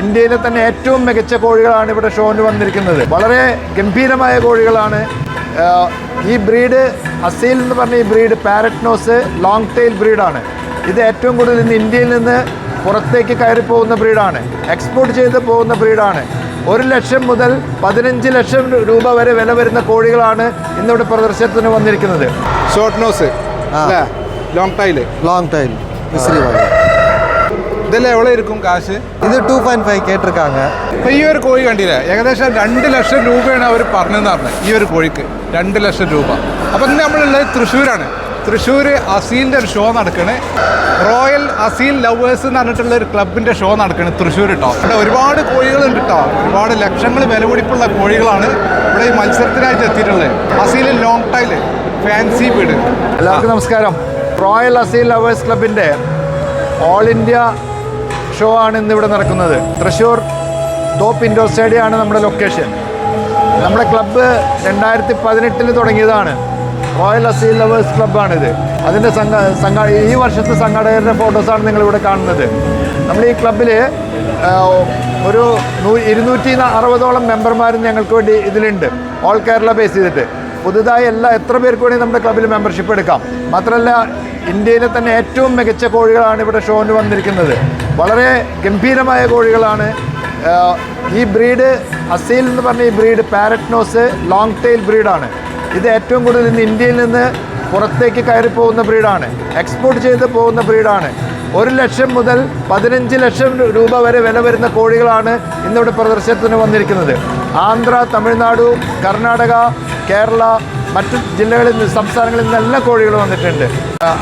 ഇന്ത്യയിലെ തന്നെ ഏറ്റവും മികച്ച കോഴികളാണ് ഇവിടെ ഷോന് വന്നിരിക്കുന്നത്. വളരെ ഗംഭീരമായ കോഴികളാണ്. ഈ ബ്രീഡ് അസീൽ എന്ന് പറഞ്ഞ ഈ breed parrot nose long tail ബ്രീഡാണ് ഇത് ഏറ്റവും കൂടുതൽ ഇന്ന് ഇന്ത്യയിൽ നിന്ന് പുറത്തേക്ക് കയറി പോകുന്ന ബ്രീഡാണ്. എക്സ്പോർട്ട് ചെയ്ത് പോകുന്ന ബ്രീഡാണ്. ഒരു ലക്ഷം മുതൽ പതിനഞ്ച് ലക്ഷം രൂപ വരെ വില വരുന്ന കോഴികളാണ് ഇന്നിവിടെ പ്രദർശനത്തിന് വന്നിരിക്കുന്നത്. Short nose long tail long tail வாங்க ഇതെല്ലാം എവിടെ ഇരിക്കും കാശ് இது டூ பாயிண்ட் ஃபைவ் கேட்டிருக்காங்க ഇപ്പൊ ഈ ഒരു കോഴി കണ്ടില്ലേ ഏകദേശം രണ്ട് ലക്ഷം രൂപയാണ് അവർ പറഞ്ഞതെന്ന് പറഞ്ഞത് ഈ ഒരു കോഴിക്ക് രണ്ട് ലക്ഷം രൂപ അപ്പം ഇന്ന് നമ്മളുള്ളത് തൃശ്ശൂരാണ് തൃശ്ശൂർ അസീലിൻ്റെ ഒരു ഷോ നടക്കണ് റോയൽ അസീൽ ലവേഴ്സ് എന്ന് പറഞ്ഞിട്ടുള്ള ഒരു ക്ലബിൻ്റെ ഷോ നടക്കണ് തൃശ്ശൂർ കേട്ടോ ഇവിടെ ഒരുപാട് കോഴികളുണ്ട് കേട്ടോ ഒരുപാട് ലക്ഷങ്ങൾ വില പിടിപ്പുള്ള കോഴികളാണ് ഇവിടെ ഈ മത്സരത്തിനായിട്ട് എത്തിയിട്ടുള്ളത് അസീൽ ലോങ് ടൈല് ഫാൻസി വീട് എല്ലാവർക്കും നമസ്കാരം റോയൽ അസീൽ ലവേഴ്സ് ക്ലബിൻ്റെ ഓൾ ഇന്ത്യ ഷോ ആണ് ഇന്നിവിടെ നടക്കുന്നത്. തൃശ്ശൂർ ടോപ്പ് ഇൻഡോർ സ്റ്റേഡിയം ആണ് നമ്മുടെ ലൊക്കേഷൻ. നമ്മുടെ ക്ലബ്ബ് രണ്ടായിരത്തി പതിനെട്ടിൽ തുടങ്ങിയതാണ്. റോയൽ അസീൽ ലവേഴ്സ് ക്ലബ്ബാണിത്. അതിന്റെ സംഘ സംഘ ഈ വർഷത്തെ സംഘാടകരുടെ ഫോട്ടോസാണ് നിങ്ങളിവിടെ കാണുന്നത്. നമ്മൾ ഈ ക്ലബ്ബിൽ ഒരു നൂ- ഇരുന്നൂറ്റി അറുപതോളം മെമ്പർമാരും ഞങ്ങൾക്ക് വേണ്ടി ഇതിലുണ്ട്. ഓൾ കേരള ബേസ് ചെയ്തിട്ട്. പുതുതായി എല്ലാ എത്ര പേർക്ക് വേണമെങ്കിൽ നമ്മുടെ ക്ലബ്ബിൽ മെമ്പർഷിപ്പ് എടുക്കാം. മാത്രമല്ല ഇന്ത്യയിലെ തന്നെ ഏറ്റവും മികച്ച കോഴികളാണ് ഇവിടെ ഷോന് വന്നിരിക്കുന്നത്. വളരെ ഗംഭീരമായ കോഴികളാണ്. ഈ ബ്രീഡ് അസീൽ എന്ന് പറഞ്ഞ ഈ breed parrot nose long tail ബ്രീഡാണ് ഇത് ഏറ്റവും കൂടുതൽ ഇന്ന് ഇന്ത്യയിൽ നിന്ന് പുറത്തേക്ക് കയറി പോകുന്ന ബ്രീഡാണ് എക്സ്പോർട്ട് ചെയ്ത് പോകുന്ന ബ്രീഡാണ് ഒരു ലക്ഷം മുതൽ പതിനഞ്ച് ലക്ഷം രൂപ വരെ വില വരുന്ന കോഴികളാണ് ഇന്നിവിടെ പ്രദർശനത്തിന് വന്നിരിക്കുന്നത്. ആന്ധ്ര തമിഴ്നാടു കർണാടക കേരള മറ്റു ജില്ലകളിൽ നിന്ന് സംസ്ഥാനങ്ങളിൽ നിന്ന് എല്ലാ കോഴികൾ വന്നിട്ടുണ്ട്.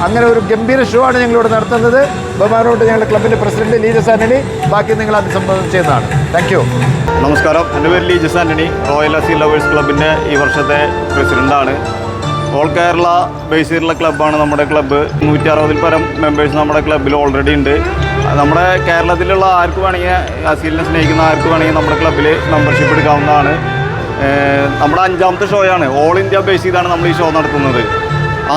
അങ്ങനെ ഒരു ഗംഭീര ഷോ ആണ് ഞങ്ങളിവിടെ നടത്തുന്നത്. ബഹുമാനോട്ട് ഞങ്ങളുടെ ക്ലബിന്റെ പ്രസിഡന്റ് ലീജസ് ആന്റണി. ബാക്കി നിങ്ങൾ അഭിസംബോധന ചെയ്യുന്നതാണ്. താങ്ക് യു നമസ്കാരം. എന്റെ പേര് ലീജസ് ആന്റണി റോയൽ അസി ലവേഴ്സ് ക്ലബിന്റെ ഈ വർഷത്തെ പ്രസിഡന്റാണ് ഓൾ കേരള ബേസ് ചെയ്തിട്ടുള്ള ക്ലബ്ബാണ് നമ്മുടെ ക്ലബ്ബ് നൂറ്റി അറുപതിൽ പരം മെമ്പേഴ്സ് നമ്മുടെ ക്ലബ്ബിൽ ഓൾറെഡി ഉണ്ട്. നമ്മുടെ കേരളത്തിലുള്ള ആർക്ക് വേണമെങ്കിൽ അസീലിനെ സ്നേഹിക്കുന്ന ആർക്ക് വേണമെങ്കിൽ നമ്മുടെ ക്ലബ്ബിൽ മെമ്പർഷിപ്പ് എടുക്കാവുന്നതാണ്. നമ്മുടെ അഞ്ചാമത്തെ ഷോയാണ്. ഓൾ ഇന്ത്യ ബേസ് ചെയ്താണ് നമ്മൾ ഈ ഷോ നടത്തുന്നത്.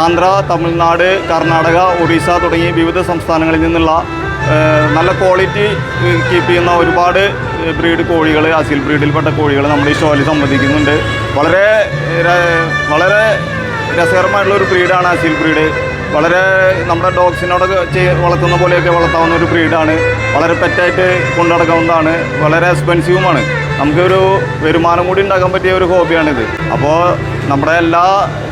ആന്ധ്ര തമിഴ്നാട് കർണാടക ഒറീസ തുടങ്ങി വിവിധ സംസ്ഥാനങ്ങളിൽ നിന്നുള്ള നല്ല ക്വാളിറ്റി കീപ്പ് ചെയ്യുന്ന ഒരുപാട് ബ്രീഡ് കോഴികൾ അസിൽ ബ്രീഡിൽപ്പെട്ട കോഴികൾ നമ്മൾ ഈ ഷോയിൽ സംബന്ധിക്കുന്നുണ്ട്. വളരെ വളരെ രസകരമായിട്ടുള്ള ഒരു ബ്രീഡാണ് അസിൽ ബ്രീഡ്. വളരെ നമ്മുടെ ഡോഗ്സിനോട് വളർത്തുന്ന പോലെയൊക്കെ വളർത്താവുന്ന ഒരു ബ്രീഡാണ്. വളരെ പെറ്റായിട്ട് കൊണ്ടുനടക്കാവുന്നതാണ് വളരെ എക്സ്പെൻസീവുമാണ്. നമുക്കൊരു വരുമാനം കൂടി ഉണ്ടാക്കാൻ പറ്റിയ ഒരു ഹോബിയാണിത്. അപ്പോൾ നമ്മുടെ എല്ലാ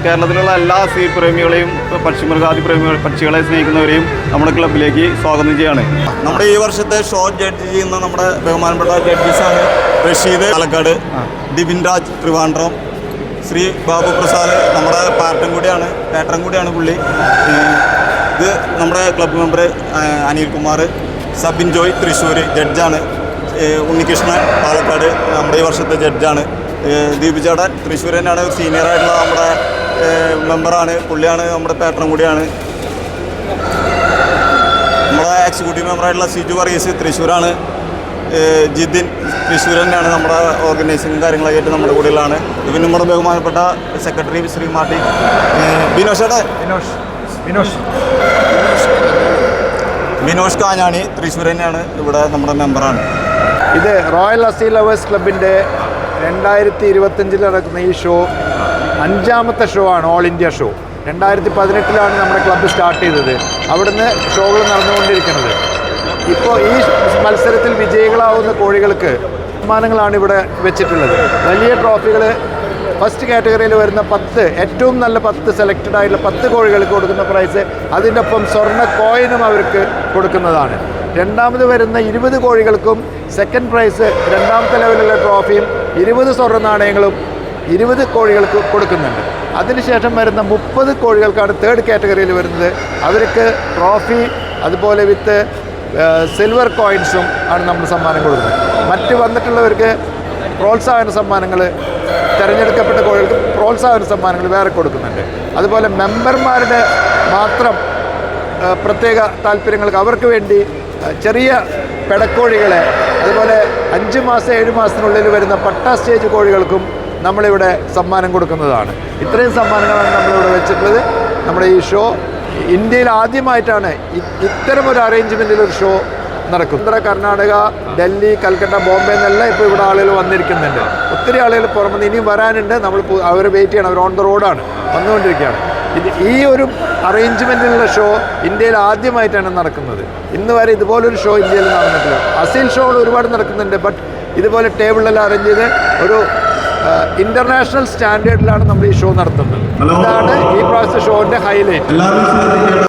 കേരളത്തിലുള്ള എല്ലാ സീ പ്രേമികളെയും പക്ഷിമൃഗാദി പ്രേമികൾ പക്ഷികളെ സ്നേഹിക്കുന്നവരെയും നമ്മുടെ ക്ലബിലേക്ക് സ്വാഗതം ചെയ്യാണ് നമ്മുടെ ഈ വർഷത്തെ ഷോ ജഡ്ജ് ചെയ്യുന്ന നമ്മുടെ ബഹുമാനപ്പെട്ട ജഡ്ജീസാണ് റഷീദ് പാലക്കാട് ദിബിൻ രാജ് ട്രിവാൻഡ്രം ശ്രീ ബാബു പ്രസാദ് നമ്മുടെ പാർട്ടും കൂടിയാണ് പാറ്ററും കൂടിയാണ് പുള്ളി. ഇത് നമ്മുടെ ക്ലബ് മെമ്പർ അനിൽകുമാർ സബിൻ ജോയ് തൃശ്ശൂർ ജഡ്ജാണ്. ഉണ്ണികൃഷ്ണൻ പാലക്കാട് നമ്മുടെ ഈ വർഷത്തെ ജഡ്ജാണ്. ദീപ് ചേട്ടൻ തൃശ്ശൂർ തന്നെയാണ് സീനിയറായിട്ടുള്ള നമ്മുടെ മെമ്പറാണ് പുള്ളിയാണ് നമ്മുടെ പാറ്ററും കൂടിയാണ്. നമ്മുടെ എക്സിക്യൂട്ടീവ് മെമ്പറായിട്ടുള്ള സിജു വർഗീസ് തൃശ്ശൂരാണ്. ജിതിൻ തൃശ്ശൂർ തന്നെയാണ് നമ്മുടെ ഓർഗനൈസിങ് കാര്യങ്ങളൊക്കെ ആയിട്ട് നമ്മുടെ കൂടെയുള്ളതാണ്. ഇവൻ നമ്മുടെ ബഹുമാനപ്പെട്ട സെക്രട്ടറി ശ്രീ മാർട്ടി ഏഹ് ബിനോഷ് വിനോഷ് ബിനോഷ് കാഞ്ഞാണി തൃശ്ശൂർ തന്നെയാണ് ഇവിടെ നമ്മുടെ മെമ്പറാണ് ഇത് റോയൽ അസി ലവേഴ്സ് ക്ലബിന്റെ രണ്ടായിരത്തി ഇരുപത്തഞ്ചിൽ നടക്കുന്ന ഈ ഷോ അഞ്ചാമത്തെ ഷോ ആണ് ഓൾ ഇന്ത്യ ഷോ രണ്ടായിരത്തി പതിനെട്ടിലാണ് നമ്മുടെ ക്ലബ്ബ് സ്റ്റാർട്ട് ചെയ്തത്. അവിടുന്ന് ഷോകൾ നടന്നുകൊണ്ടിരിക്കുന്നത്. ഇപ്പോൾ ഈ മത്സരത്തിൽ വിജയികളാവുന്ന കോഴികൾക്ക് സമ്മാനങ്ങളാണ് ഇവിടെ വെച്ചിട്ടുള്ളത്. വലിയ ട്രോഫികൾ ഫസ്റ്റ് കാറ്റഗറിയിൽ വരുന്ന പത്ത് ഏറ്റവും നല്ല പത്ത് സെലക്റ്റഡ് ആയിട്ടുള്ള പത്ത് കോഴികൾക്ക് കൊടുക്കുന്ന പ്രൈസ് അതിന്റെ ഒപ്പം സ്വർണ കോയിനും അവർക്ക് കൊടുക്കുന്നതാണ്. രണ്ടാമത് വരുന്ന ഇരുപത് കോഴികൾക്കും സെക്കൻഡ് പ്രൈസ് രണ്ടാമത്തെ ലെവലിലുള്ള ട്രോഫിയും ഇരുപത് സ്വർണ നാണയങ്ങളും ഇരുപത് കോഴികൾക്ക് കൊടുക്കുന്നുണ്ട്. അതിനുശേഷം വരുന്ന മുപ്പത് കോഴികൾക്കാണ് തേർഡ് കാറ്റഗറിയിൽ വരുന്നത്. അവർക്ക് ട്രോഫി അതുപോലെ വിത്ത് സിൽവർ കോയിൻസും ആണ് നമ്മൾ സമ്മാനം കൊടുക്കുന്നത്. മറ്റ് വന്നിട്ടുള്ളവർക്ക് പ്രോത്സാഹന സമ്മാനങ്ങൾ തിരഞ്ഞെടുക്കപ്പെട്ട കോഴികൾക്ക് പ്രോത്സാഹന സമ്മാനങ്ങൾ വേറെ കൊടുക്കുന്നുണ്ട്. അതുപോലെ മെമ്പർമാരുടെ മാത്രം പ്രത്യേക താല്പര്യങ്ങൾക്ക് അവർക്ക് വേണ്ടി ചെറിയ പെടക്കോഴികളെ അതുപോലെ അഞ്ച് മാസം ഏഴ് മാസത്തിനുള്ളിൽ വരുന്ന പട്ടാ സ്റ്റേജ് കോഴികൾക്കും നമ്മളിവിടെ സമ്മാനം കൊടുക്കുന്നതാണ്. ഇത്രയും സമ്മാനങ്ങളാണ് നമ്മളിവിടെ വെച്ചിട്ടുള്ളത്. നമ്മുടെ ഈ ഷോ ഇന്ത്യയിൽ ആദ്യമായിട്ടാണ് ഇത്തരമൊരു അറേഞ്ച്മെന്റിൽ ഒരു ഷോ നടക്കും ഉത്തര കർണാടക ഡൽഹി കൽക്കട്ട ബോംബെ എന്നെല്ലാം ഇപ്പോൾ ഇവിടെ ആളുകൾ വന്നിരിക്കുന്നുണ്ട്. ഒത്തിരി ആളുകൾ പുറമെ ഇനിയും വരാനുണ്ട്. നമ്മൾ അവർ വെയിറ്റ് ചെയ്യണം. അവർ ഓൺ ദ റോഡാണ് വന്നുകൊണ്ടിരിക്കുകയാണ്. ഇത് ഈ ഒരു അറേഞ്ച്മെന്റിലുള്ള ഷോ ഇന്ത്യയിൽ ആദ്യമായിട്ടാണ് നടക്കുന്നത്. ഇന്ന് വരെ ഇതുപോലൊരു ഷോ ഇന്ത്യയിൽ നടന്നിട്ടില്ല. അസീൽ ഷോകൾ ഒരുപാട് നടക്കുന്നുണ്ട്. ബട്ട് ഇതുപോലെ ടേബിളെല്ലാം അറേഞ്ച് ചെയ്ത് ഒരു ഇന്റർനാഷണൽ സ്റ്റാൻഡേർഡിലാണ് നമ്മൾ ഈ ഷോ നടത്തുന്നത്. അതാണ് ഈ പ്രാവശ്യത്തെ ഷോന്റെ ഹൈലൈറ്റ്